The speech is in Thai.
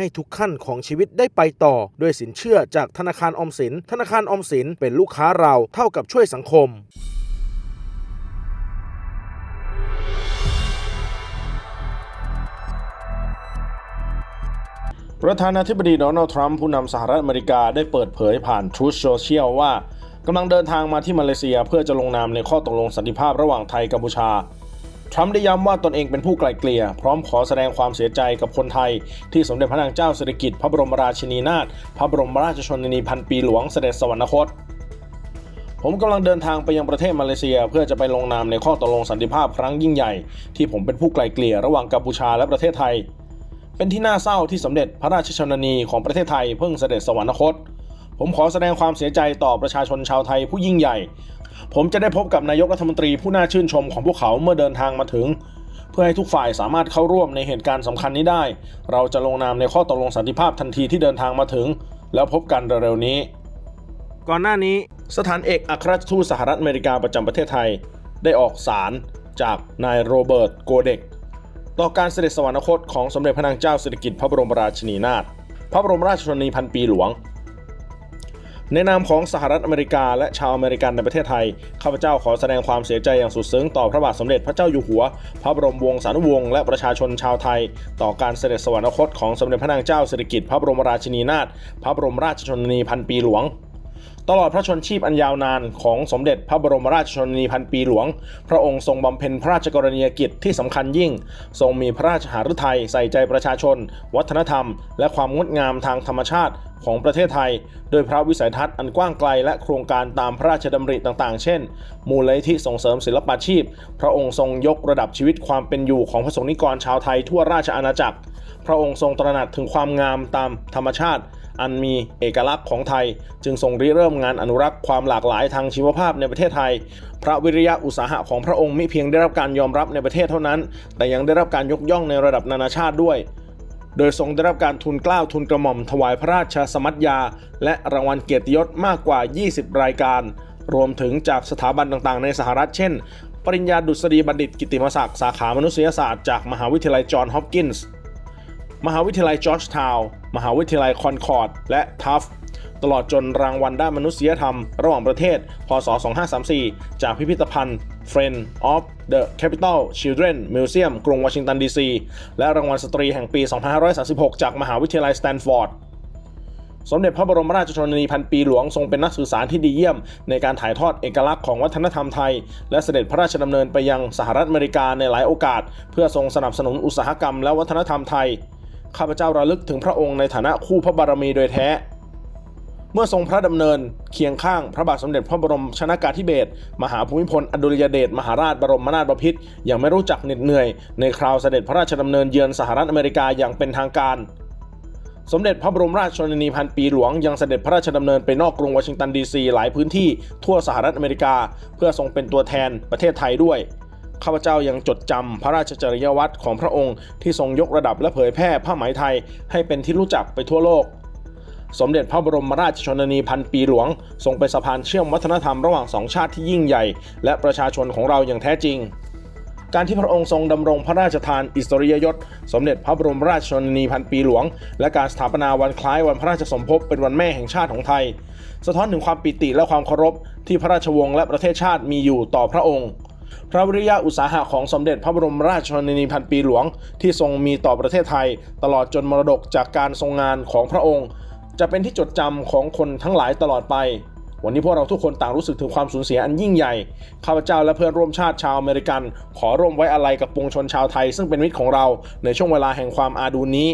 ให้ทุกขั้นของชีวิตได้ไปต่อ ด้วยสินเชื่อจากธนาคารออมสิน ธนาคารออมสินเป็นลูกค้าเราเท่ากับช่วยสังคมประธานาธิบดีโดนัลด์ทรัมป์ผู้นำสหรัฐอเมริกาได้เปิดเผยผ่าน Truth Social ว่ากำลังเดินทางมาที่มาเลเซียเพื่อจะลงนามในข้อตกลงสันติภาพระหว่างไทยกัมพูชา ทรัมป์ได้ย้ำว่าตนเองเป็นผู้ไกล่เกลี่ย พร้อมขอแสดงความเสียใจกับคนไทย ที่สมเด็จพระนางเจ้าสิริกิติ์พระบรมราชินีนาถพระบรมราชชนนีพันปีหลวงเสด็จสวรรคตผมกำลังเดินทางไปยังประเทศมาเลเซีย เพื่อจะไปลงนามในข้อตกลงสันติภาพครั้งยิ่งใหญ่ ที่ผมเป็นผู้ไกล่เกลี่ยระหว่างกัมพูชาและประเทศไทย เป็นที่น่าเศร้าที่สมเด็จพระราชชนนีของประเทศไทยเพิ่งเสด็จสวรรคต ผมขอแสดงความเสียใจต่อประชาชนชาวไทยผู้ยิ่งใหญ่ ผมจะได้พบกับนายกรัฐมนตรีผู้น่าชื่นชมของพวกเขาเมื่อเดินทางมาถึง เพื่อให้ทุกฝ่ายสามารถเข้าร่วมในเหตุการณ์สำคัญนี้ได้ เราจะลงนามในข้อตกลงสันติภาพทันทีที่เดินทางมาถึง แล้วพบกันเร็วๆนี้ ก่อนหน้านี้สถานเอกอัครราชทูตสหรัฐอเมริกาประจำประเทศไทย ได้ออกสารจากนายโรเบิร์ตโกเด็ก ต่อการเสด็จสวรรคตของสมเด็จพระนางเจ้าสิริกิติ์พระบรมราชินีนาถพระบรมราชชนนีพันปีหลวง ในนามของสหรัฐอเมริกาและชาวอเมริกันในประเทศไทย ข้าพเจ้าขอแสดงความเสียใจอย่างสุดซึ้งต่อพระบาทสมเด็จพระเจ้าอยู่หัว พระบรมวงศานุวงศ์และประชาชนชาวไทย ต่อการเสด็จสวรรคตของสมเด็จพระนางเจ้าสิริกิติ์พระบรมราชินีนาถพระบรมราชชนนีพันปีหลวง ตลอดพระชนชีพอันยาวนานของสมเด็จพระบรมราชชนนีพันปีหลวง พระองค์ทรงบำเพ็ญพระราชกรณียกิจที่สำคัญยิ่ง ทรงมีพระราชหฤทัยใส่ใจประชาชน วัฒนธรรม และความงดงามทางธรรมชาติของประเทศไทย โดยพระวิสัยทัศน์อันกว้างไกลและโครงการตามพระราชดำริต่างๆ เช่น มูลนิธิส่งเสริมศิลปาชีพ พระองค์ทรงยกระดับชีวิตความเป็นอยู่ของพระสงฆ์นิกรชาวไทยทั่วราชอาณาจักร พระองค์ทรงตระหนักถึงความงามตามธรรมชาติ อันมีเอกลักษณ์ของไทย จึงทรงริเริ่มงานอนุรักษ์ความหลากหลายทางชีวภาพในประเทศไทย พระวิริยะอุตสาหะของพระองค์ไม่เพียงได้รับการยอมรับในประเทศเท่านั้น แต่ยังได้รับการยกย่องในระดับนานาชาติด้วยโดยทรงได้รับการทุนกล้าวทุนกระหม่อมถวายพระราชสมัญญา และรางวัลเกียรติยศมากกว่า 20 รายการ รวมถึงจากสถาบันต่างๆ ในสหรัฐเช่น ปริญญาดุษฎีบัณฑิตกิติมศักดิ์สาขามนุษยศาสตร์จากมหาวิทยาลัยจอห์นฮอปกินส์ มหาวิทยาลัยจอร์จทาวน์มหาวิทยาลัยคอนคอร์ด และทัฟตลอดจนรางวัลด้านมนุษยธรรม ระหว่างประเทศ พศ 2534 จากพิพิธภัณฑ์ Friend of the Capital Children Museum กรุงวอชิงตันดีซีและรางวัลสตรีแห่งปี 2536 จากมหาวิทยาลัยสแตนฟอร์ดสมเด็จพระบรมราชชนนีพันปีหลวงทรงเป็นนักสื่อสารที่ดีเยี่ยม ในการถ่ายทอดเอกลักษณ์ของวัฒนธรรมไทย และเสด็จพระราชดำเนินไปยังสหรัฐอเมริกาในหลายโอกาส เพื่อทรงสนับสนุนอุตสาหกรรมและวัฒนธรรมไทย ข้าพเจ้าระลึกถึงพระองค์ในฐานะคู่พระบารมีโดยแท้ เมื่อทรงพระดำเนินเคียงข้างพระบาทสมเด็จพระบรมชนากาธิเบศรมหาภูมิพลอดุลยเดชมหาราชบรมนาถบพิตรอย่างไม่รู้จักเหน็ดเหนื่อย ในคราวเสด็จพระราชดำเนินเยือนสหรัฐอเมริกาอย่างเป็นทางการสมเด็จพระบรมราชชนนีพันปีหลวงยังเสด็จพระราชดำเนินไปนอกกรุงวอชิงตันดีซีหลายพื้นที่ทั่วสหรัฐอเมริกา เพื่อทรงเป็นตัวแทนประเทศไทยด้วย ข้าพเจ้ายังจดจำพระราชจริยวัตรของพระองค์ที่ทรงยกระดับและเผยแพร่ผ้าไหมไทยให้เป็นที่รู้จักไปทั่วโลก สมเด็จพระบรมราชชนนีพันปีหลวง ทรงเป็นสะพานเชื่อมวัฒนธรรมระหว่างสองชาติที่ยิ่งใหญ่ และประชาชนของเราอย่างแท้จริงการที่พระองค์ทรงดำรงพระราชทานอิสริยยศ สมเด็จพระบรมราชชนนีพันปีหลวง และการสถาปนาวันคล้ายวันพระราชสมภพเป็นวันแม่แห่งชาติของไทย สะท้อนถึงความปิติและความเคารพที่พระราชวงศ์และประเทศชาติมีอยู่ต่อพระองค์ พระวิริยะอุตสาหะของสมเด็จพระบรมราชชนนีพันปีหลวง ที่ทรงมีต่อประเทศไทย ตลอดจนมรดกจากการทรงงานของพระองค์ จะเป็นที่จดจำของคนทั้งหลายตลอดไป วันนี้พวกเราทุกคนต่างรู้สึกถึงความสูญเสียอันยิ่งใหญ่ ข้าพเจ้าและเพื่อนร่วมชาติชาวอเมริกัน ขอร่วมไว้อาลัยกับปวงชนชาวไทย ซึ่งเป็นมิตรของเราในช่วงเวลาแห่งความอาดูนี้